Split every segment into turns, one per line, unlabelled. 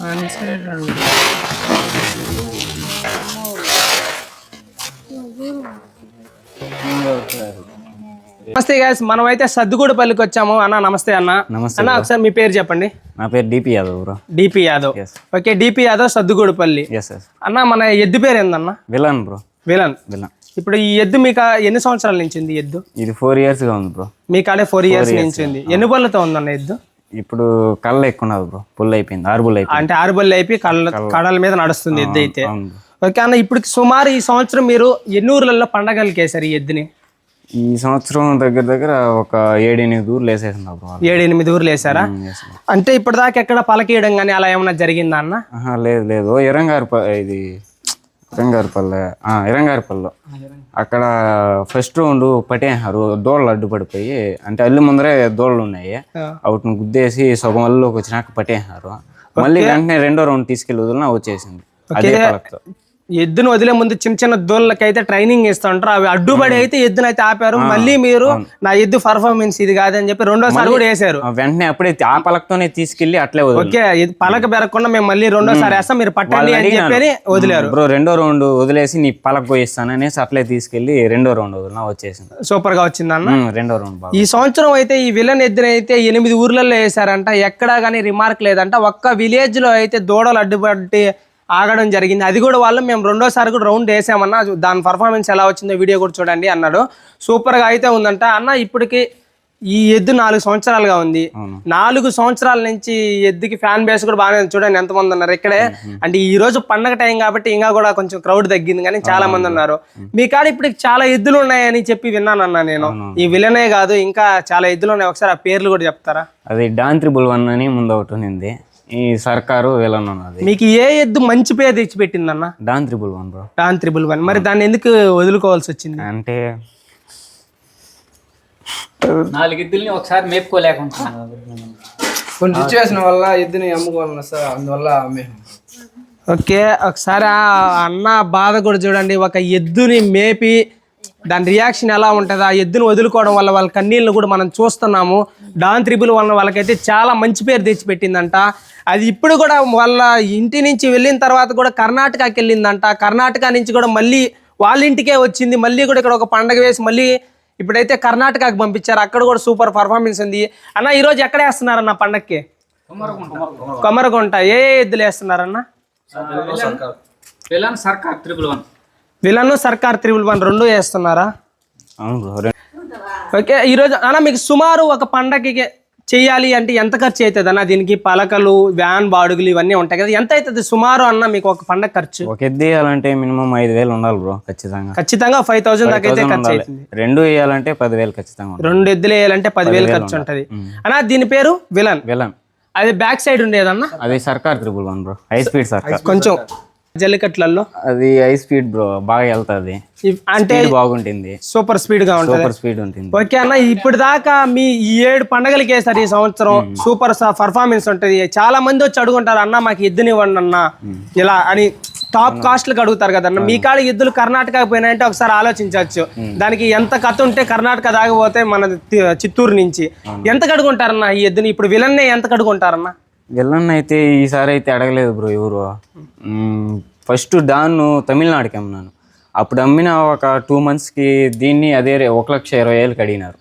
నమస్తే గాయస్ మనం అయితే సద్దుగూడపల్లికి వచ్చాము. అన్న నమస్తే అన్న.
నమస్తే
అన్న ఒకసారి మీ పేరు చెప్పండి.
నా పేరు DP Yadav bro
DP Yadav. Okay DP Yadav Saddugudapalli. అన్న మన ఎద్దు పేరు ఏందన్న?
Villain bro
villain.
విలన్.
ఇప్పుడు ఈ ఎద్దు మీకు ఎన్ని సంవత్సరాల నుంచి ఎద్దు?
ఇది ఫోర్ ఇయర్స్గా ఉంది బ్రో
మీ కాడే ఫోర్ ఇయర్స్ నుంచి ఉంది. ఎన్ని బళ్ళతో ఉందన్న ఎద్దు?
ఇప్పుడు కళ్ళ ఎక్కువ ఉన్నది బ్రో. పుల్ అయిపోయింది ఆరు బుల్ అయిపోయింది.
అంటే ఆరు బళ్ళు అయిపోయి కళ్ళ కడల మీద నడుస్తుంది ఎద్దు అయితే. ఓకే అన్న ఇప్పుడు సుమారు ఈ సంవత్సరం మీరు ఎన్ని ఊర్లలో పండగలకి వేశారు ఈ ఎద్దుని?
ఈ సంవత్సరం దగ్గర దగ్గర ఒక ఏడు ఎనిమిది ఊర్లు వేసేసింది బ్రో
ఏడు ఎనిమిది ఊర్లు వేసారా. అంటే ఇప్పటిదాకా ఎక్కడ పలకీయడం కానీ అలా ఏమైనా జరిగిందా అన్న?
లేదు లేదు. ఇరంగారి ఇది ఇరంగారిపల్లె. ఆ, ఇరంగారిపల్లె. అక్కడ ఫస్ట్ రౌండ్ పట్టేసారు దోళ్ళు అడ్డుపడిపోయి అంటే అల్లు ముందరే దోళ్ళు ఉన్నాయి. వాటిని గుద్దేసి సగం అల్లులోకి వచ్చినాక పట్టేసారు మళ్ళీ వెంటనే రెండో రౌండ్ తీసుకెళ్ళి వదిలినా వచ్చేసింది. అదే పలకతో
ఎద్దును వదిలే ముందు చిన్న చిన్న దూళ్ళకి అయితే ట్రైనింగ్ ఇస్తూ ఉంటారు అవి అడ్డుపడి అయితే ఎద్దును అయితే ఆపారు. మళ్ళీ మీరు నా ఎద్దు పర్ఫార్మెన్స్ ఇది కాదని చెప్పి రెండోసారి కూడా వేసారు
వెంటనే అప్పుడే ఆ పలకతోనే తీసుకెళ్ళి అట్లే
ఓకే పలక బెరగకుండా మేము మళ్ళీ రెండోసారి వేస్తాం. మీరు పట్టండి అని చెప్పి వదిలేరు.
బ్రో రెండో రౌండ్ వదిలేసి నీ పలక పోయిస్తాను అనేసి అట్లే తీసుకెళ్ళి రెండో రౌండ్ వదిలినా వచ్చేసింది.
సూపర్గా వచ్చిందన్న
ఉమ్, రెండో రౌండ్
ఈ సంవత్సరం అయితే ఈ విలన్ ఎద్దున అయితే ఎనిమిది ఊర్లలో వేసారంట ఎక్కడా కానీ రిమార్క్ లేదంట. ఒక్క విలేజ్లో అయితే దూడలు అడ్డుపట్టి ఆగడం జరిగింది. అది కూడా వాళ్ళు మేము రెండోసారి కూడా రౌండ్ వేసామన్నా దాని పర్ఫార్మెన్స్ ఎలా వచ్చిందో వీడియో కూడా చూడండి అన్నాడు. సూపర్గా అయితే ఉందంట. అన్న ఇప్పటికి ఈ ఎద్దు నాలుగు సంవత్సరాలుగా ఉంది. నాలుగు సంవత్సరాల నుంచి ఈ ఎద్దుకి ఫ్యాన్ బేస్ కూడా బాగానే. చూడండి ఎంతమంది ఉన్నారు ఇక్కడే. అంటే ఈ రోజు పండగ టైం కాబట్టి ఇంకా కూడా కొంచెం క్రౌడ్ తగ్గింది కానీ చాలా మంది ఉన్నారు. మీ కాడ ఇప్పుడు చాలా ఎద్దులు ఉన్నాయని చెప్పి విన్నానన్నా నేను. ఈ విలనే కాదు ఇంకా చాలా ఎద్దులు ఉన్నాయి. ఒకసారి ఆ పేర్లు కూడా చెప్తారా?
అది డాన్ త్రిబుల్ వన్ అని ముందు ఒకటి ఉంది ఈ సర్కారు ఉన్నది
మీకు ఏ ఎద్దు మంచి పేరు తెచ్చిపెట్టిందన్న?
Don triple one bro.
Don triple one. మరి దాన్ని ఎందుకు వదులుకోవాల్సి వచ్చింది?
అంటే
నాలుగిద్దుల్ని ఒకసారి మేపుకోలేకుంటున్నాను.
కొన్ని సిచ్యువేషన్ వల్ల ఎద్దుని అమ్ముకోవాలన్నా సార్ అందువల్ల మేము
ఓకే ఒకసారి ఆ అన్న బాధ కూడా చూడండి. ఒక ఎద్దుని మేపి దాని రియాక్షన్ ఎలా ఉంటుంది? ఆ ఎద్దుని వదులుకోవడం వల్ల వాళ్ళ కన్నీళ్ళని కూడా మనం చూస్తున్నాము. డాన్ త్రిబుల్ వల్ల వాళ్ళకైతే చాలా మంచి పేరు తెచ్చిపెట్టిందంట. అది ఇప్పుడు కూడా వాళ్ళ ఇంటి నుంచి వెళ్ళిన తర్వాత కూడా కర్ణాటకకి వెళ్ళిందంట. కర్ణాటక నుంచి కూడా మళ్ళీ వాళ్ళ ఇంటికే వచ్చింది. మళ్ళీ కూడా ఇక్కడ ఒక పండగ వేసి మళ్ళీ ఇప్పుడైతే కర్ణాటకకి పంపించారు. అక్కడ కూడా సూపర్ పర్ఫార్మెన్స్ ఉంది. అన్న ఈరోజు ఎక్కడ వేస్తున్నారన్న పండగకి కొమరగుంట. ఏ ఎద్దులు వేస్తున్నారన్న?
Sarkar triple one.
Villain Sarkar triple one రెండు వేస్తున్నారా?
అవును బ్రో రెం-
ఓకే ఈరోజు అన్న మీకు సుమారు ఒక పండగకి చెయ్యాలి అంటే ఎంత ఖర్చు అవుతుంది అన్న? దీనికి పలకలు వ్యాన్ బాడుగులు ఇవన్నీ ఉంటాయి కదా. ఎంత అవుతుంది సుమారు అన్న మీకు ఒక పండగ ఖర్చు?
ఒక ఎద్దు వేయాలంటే మినిమం ఐదు వేలు ఉండాలి బ్రో ఖచ్చితంగా.
ఖచ్చితంగా ఫైవ్ థౌసండ్ దాకా అయితే ఖర్చు అవుతుంది.
రెండు వేయాలంటే పదివేలు ఖచ్చితంగా
రెండు ఎద్దులు వేయాలంటే పదివేలు ఖర్చు ఉంటుంది. అన్న దీని పేరు విలన్.
విలన్.
అది బ్యాక్ సైడ్ ఉండేదన్న?
అది Sarkar triple one bro high speed Sarkar.
కొంచెం జల్లికట్లలో
అది హై స్పీడ్ బ్రో బాగా వెళ్తుంది.
అంటే
బాగుంటుంది.
సూపర్ స్పీడ్గా ఉంటుంది.
సూపర్ స్పీడ్ ఉంటుంది.
ఓకే అన్న ఇప్పుడు దాకా మీ ఈ ఏడు పండగలకి వేస్తారు ఈ సంవత్సరం సూపర్ పర్ఫార్మెన్స్ ఉంటది. చాలా మంది వచ్చి అడుగుంటారు అన్న మాకు ఎద్దునివ్వండి అన్న. ఇలా అని టాప్ కాస్ట్లకు అడుగుతారు కదన్న మీ కాడ ఎద్దులు కర్ణాటక పోయినాయంటే ఒకసారి ఆలోచించవచ్చు. దానికి ఎంత కథ ఉంటే కర్ణాటక దాగిపోతే మన చిత్తూరు నుంచి. ఎంత కడుగుంటారన్న ఈ ఎద్దుని? ఇప్పుడు విలన్నే ఎంత కడుగుంటారన్న
విలన్ అయితే ఈసారి అయితే అడగలేదు బ్రో ఎవరు. ఫస్ట్ డాన్ తమిళనాడుకి అమ్మినాను. అప్పుడు అమ్మిన ఒక టూ మంత్స్కి దీన్ని అదే ఒక లక్ష ఇరవై వేలకు అడిగినారు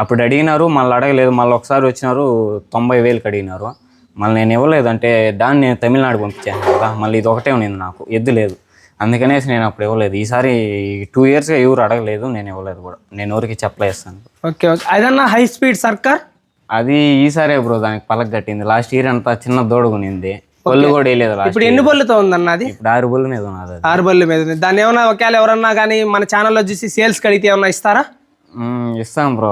అప్పుడు అడిగినారు మళ్ళీ అడగలేదు మళ్ళీ ఒకసారి వచ్చినారు తొంభై వేలకు అడిగినారు మళ్ళీ నేను ఇవ్వలేదు అంటే దాన్ని నేను తమిళనాడు పంపించాను కదా మళ్ళీ ఇది ఒకటే ఉన్నింది నాకు ఎద్దు లేదు. అందుకనేసి నేను అప్పుడు ఇవ్వలేదు. ఈసారి టూ ఇయర్స్గా ఎవరు అడగలేదు నేను ఇవ్వలేదు కూడా. నేను ఎవరికి చెప్పలేస్తాను.
Okay okay. అదన్నా హై స్పీడ్ సర్కార్?
అది ఈసారే బ్రో దానికి పలక కట్టింది. లాస్ట్ ఇయర్ అంతా చిన్న దోడుకునింది పళ్ళు కూడా వేయలేదు
ఇప్పుడు ఎన్ని బళ్ళుతో ఉందన్న అది?
ఇప్పుడు ఆరు బుల్ మీద ఉన్నది అది.
ఆరు బళ్ళు మీద ఉంది. దాన్ని ఏమన్నా ఒకవేళ ఎవరన్నా కానీ మన ఛానల్లో చూసి సేల్స్ కడిగితే ఏమన్నా ఇస్తారా?
మ్మ్, ఇస్తాం బ్రో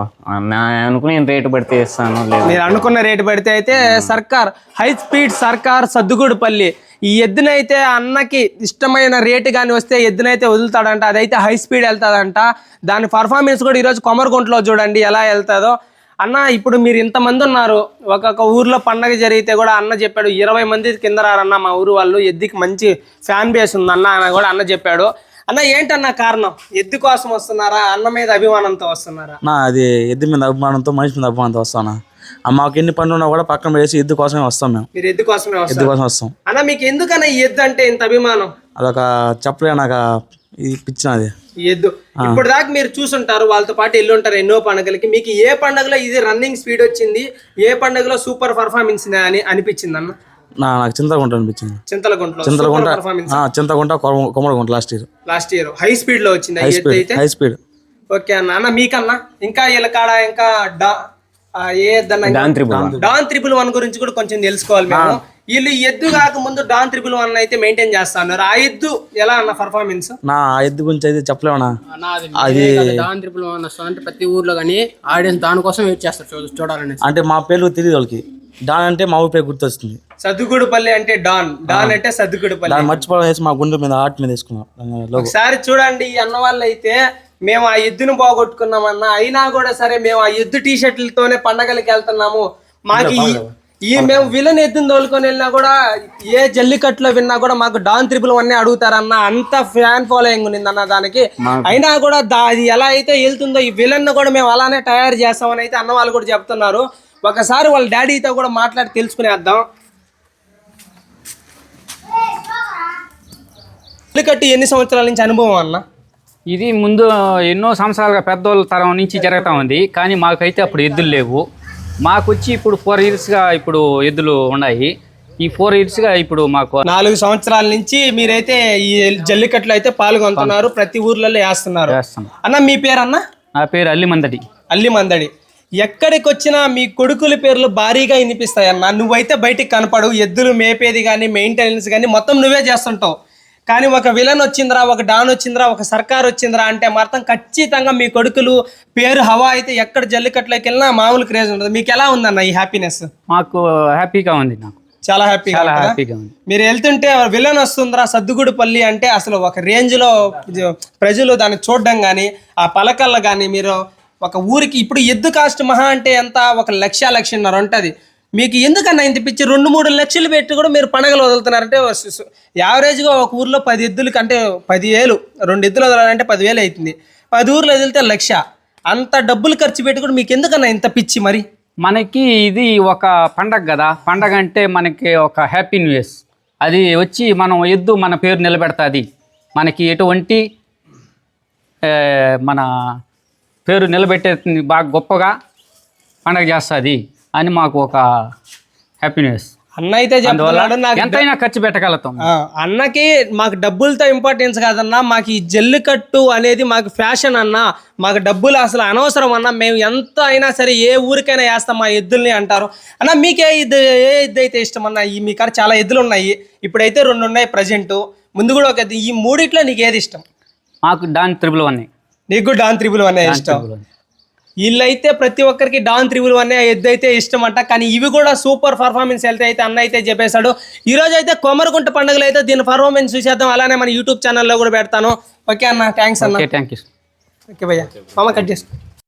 నా అనుకుని రేటు పడితే ఇస్తాను లేదు
మీరు అనుకున్న రేటు పెడితే అయితే సర్కార్ హై స్పీడ్ సర్కార్ సద్దుగూడుపల్లి ఈ ఎద్దునైతే అన్నకి ఇష్టమైన రేటు కానీ వస్తే ఎద్దునైతే వదులుతాడంట అదైతే హై స్పీడ్ వెళ్తాదంట. దాని పర్ఫార్మెన్స్ కూడా ఈరోజు కొమరగుంటలో చూడండి ఎలా వెళ్తాదో. అన్న ఇప్పుడు మీరు ఇంతమంది ఉన్నారు. ఒక్కొక్క ఊర్లో పండగ జరిగితే కూడా అన్న చెప్పాడు ఇరవై మంది కింద రారన్న మా ఊరు వాళ్ళు ఎద్దుకి మంచి ఫ్యాన్ బేస్ ఉంది అన్న అని కూడా అన్న చెప్పాడు. అన్న ఏంటన్న కారణం? ఎద్దు కోసం వస్తున్నారా? అన్న మీద అభిమానంతో వస్తున్నారా?
నా అది ఎద్దు మీద అభిమానంతో మనిషి మీద అభిమానంతో వస్తాను మాకు ఎన్ని పనులు ఉన్నా కూడా పక్కన వేసి ఎద్దు కోసమే వస్తాం మేము.
మీరు ఎద్దు కోసమే
ఎద్దు కోసం వస్తాం.
అన్న మీకు ఎందుకన్నా ఈ ఎద్దు అంటే ఇంత అభిమానం?
అదొక చెప్పలే నాకు ఇది పిచ్చిన అది.
ఈ ఎద్దు. ఇప్పుడు దాకా మీరు చూసుంటారు వాళ్ళతో పాటు వెళ్ళి ఉంటారు ఎన్నో పండుగలకి. మీకు ఏ పండుగలో ఇది రన్నింగ్ స్పీడ్ వచ్చింది? ఏ పండుగలో సూపర్ పర్ఫార్మెన్స్ అని అనిపించింది అన్న?
నా నాకు చింతగుంట అనిపించింది. చింతలగుంట
పర్ఫార్మెన్స్
ఆ, Chintagunta comma- Kommadigunta last year
last year high స్పీడ్లో వచ్చింది
హై స్పీడ్
అయితే?
హై స్పీడ్
ఓకే అన్న. అన్న మీకన్నా? ఇంకా వీళ్ళ కాడ ఇంకా డా ఏ
డాన్
త్రిపుల్ వన్. గురించి కూడా కొంచెం తెలుసుకోవాలి మేము. వీళ్ళు ఎద్దు కాకముందు డాన్ త్రిపుల్ వన్ అయితే మెయింటైన్ చేస్తా ఉన్నారు ఆ ఎద్దు ఎలా అన్న పర్ఫార్మెన్స్
నా ఆ ఎద్దు గురించి అయితే చెప్పలేమన్నా
నాది
అది
దాని త్రిపుల్ వన్ వస్తుంది అంటే ప్రతి ఊర్లో కానీ ఆడియన్స్ దానికోసం వెయిట్ చేస్తారు చూడాలని
అంటే మా పేర్లు తెలియదు వాళ్ళకి. డాన్ అంటే మా పేరు గుర్తొస్తుంది.
సద్దుగుడుపల్లి అంటే డాన్. డాన్ అంటే సద్దుగుడుపల్లి.
దాన్ని మర్చిపోవడం వేసి మా గుండె మీద ఆర్ట్ మీద వేసుకున్నాం.
ఒకసారి చూడండి ఈ అన్న వాళ్ళు అయితే మేము ఆ ఎద్దును పోగొట్టుకున్నామన్నా అయినా కూడా సరే మేము ఆ ఎద్దు టీ షర్ట్లతోనే పండగలకి వెళ్తున్నాము. మాకు ఈ- మేము విలన్ ఎద్దును తోలుకొని వెళ్ళినా కూడా ఏ జల్లికట్టులో విన్నా కూడా మాకు డాన్ త్రిపుల్ వన్నే అడుగుతారన్న అంత ఫ్యాన్ ఫాలోయింగ్ ఉంది అన్న దానికి. అయినా కూడా దా- అది ఎలా అయితే వెళ్తుందో ఈ విలన్ కూడా మేము అలానే తయారు చేస్తామని అయితే అన్న వాళ్ళు కూడా చెప్తున్నారు. ఒకసారి వాళ్ళ డాడీతో కూడా మాట్లాడి తెలుసుకునేద్దాం జల్లికట్టు ఎన్ని సంవత్సరాల నుంచి అనుభవం అన్న?
ఇది ముందు ఎన్నో సంవత్సరాలుగా పెద్దోళ్ళ తరం నుంచి జరుగుతూ ఉంది. కానీ మాకైతే అప్పుడు ఎద్దులు లేవు. మాకు వచ్చి ఇప్పుడు ఫోర్ ఇయర్స్గా ఇప్పుడు ఎద్దులు ఉన్నాయి. ఈ ఫోర్ ఇయర్స్గా ఇప్పుడు మాకు
నాలుగు సంవత్సరాల నుంచి మీరైతే ఈ జల్లికట్లో అయితే పాల్గొంటున్నారు. ప్రతి ఊర్లలో వేస్తున్నారు. అన్న మీ పేరు అన్న
నా పేరు అల్లిమందడి.
అల్లి మందడి. ఎక్కడికి వచ్చినా మీ కొడుకుల పేర్లు భారీగా వినిపిస్తాయి అన్న నువ్వైతే బయటికి కనపడవు. ఎద్దులు మేపేది కానీ మెయింటెనెన్స్ కానీ మొత్తం నువ్వే చేస్తుంటావు. కానీ ఒక విలన్ వచ్చిందిరా ఒక డాన్ వచ్చిందిరా ఒక సర్కార్ వచ్చిందిరా అంటే మాత్రం ఖచ్చితంగా మీ కొడుకులు పేరు హవా అయితే ఎక్కడ జల్లికట్లోకి వెళ్ళినా మామూలు క్రేజ్ ఉంటుంది మీకు ఎలా ఉందన్న ఈ హ్యాపీనెస్
మాకు హ్యాపీగా ఉంది నాకు.
చాలా హ్యాపీగా?
హ్యాపీగా ఉంది.
మీరు వెళ్తుంటే విలన్ వస్తుందిరా సద్దుగుడిపల్లి అంటే అసలు ఒక రేంజ్లో ప్రజలు దాన్ని చూడడం కానీ ఆ పలకల్లో కానీ మీరు ఒక ఊరికి ఇప్పుడు ఎద్దు కాస్ట్ మహా అంటే ఎంత? ఒక లక్ష లక్షన్నర ఉంటుంది. మీకు ఎందుకన్నా ఇంత పిచ్చి? రెండు మూడు లక్షలు పెట్టి కూడా మీరు పండగలు వదులుతున్నారంటే యావరేజ్గా ఒక ఊర్లో పది ఎద్దులు కంటే పది వేలు రెండు ఎద్దులు వదలాలంటే పదివేలు అవుతుంది. పది ఊర్లో వదిలితే లక్ష. అంత డబ్బులు ఖర్చు పెట్టి కూడా మీకు ఎందుకన్నా ఇంత పిచ్చి మరి?
మనకి ఇది ఒక పండగ కదా. పండగ అంటే మనకి ఒక హ్యాపీ న్యూస్ అది వచ్చి మనం ఎద్దు మన పేరు నిలబెడతాది. మనకి ఎటువంటి మన పేరు నిలబెట్టే బాగా గొప్పగా పండగ చేస్తుంది. అని మాకు ఒక హ్యాపీ న్యూస్
అన్న అయితే చెప్తున్నాడు నాకు
ఎంతైనా ఖర్చు పెట్టగలుగుతాం.
అన్నకి మాకు డబ్బులతో ఇంపార్టెన్స్ కాదన్నా మాకు ఈ జల్లికట్టు అనేది మాకు ఫ్యాషన్ అన్న మాకు డబ్బులు అసలు అనవసరం అన్న మేము ఎంత అయినా సరే ఏ ఊరికైనా వేస్తాం మా ఎద్దుల్ని అంటారు. అన్న మీకే ఎద్దు ఏ ఎద్దు అయితే ఇష్టం అన్న ఈ మీ కాడ చాలా ఎద్దులు ఉన్నాయి. ఇప్పుడైతే రెండు ఉన్నాయి ప్రజెంట్ ముందు కూడా ఒక. ఈ మూడిట్లో నీకు ఏది ఇష్టం?
మాకు దాని త్రిబుల్ వన్
నీకు డాన్ త్రిబుల్ అనే ఇష్టం. వీళ్ళైతే ప్రతి ఒక్కరికి డాన్ త్రిబుల్ అనే ఎద్దు అయితే ఇష్టం అంట కానీ ఇవి కూడా సూపర్ పర్ఫార్మెన్స్ వెళ్తే అయితే అన్న అయితే చెప్పేశాడు. ఈ రోజు అయితే కొమరకుంట పండుగలు అయితే దీని పర్ఫార్మెన్స్ చూసేద్దాం. అలానే మన యూట్యూబ్ ఛానల్లో కూడా పెడతాను. ఓకే అన్న థ్యాంక్స్ అన్న.
థ్యాంక్ యూ
ఓకే భయ్యా మామ కట్ చేసుకో.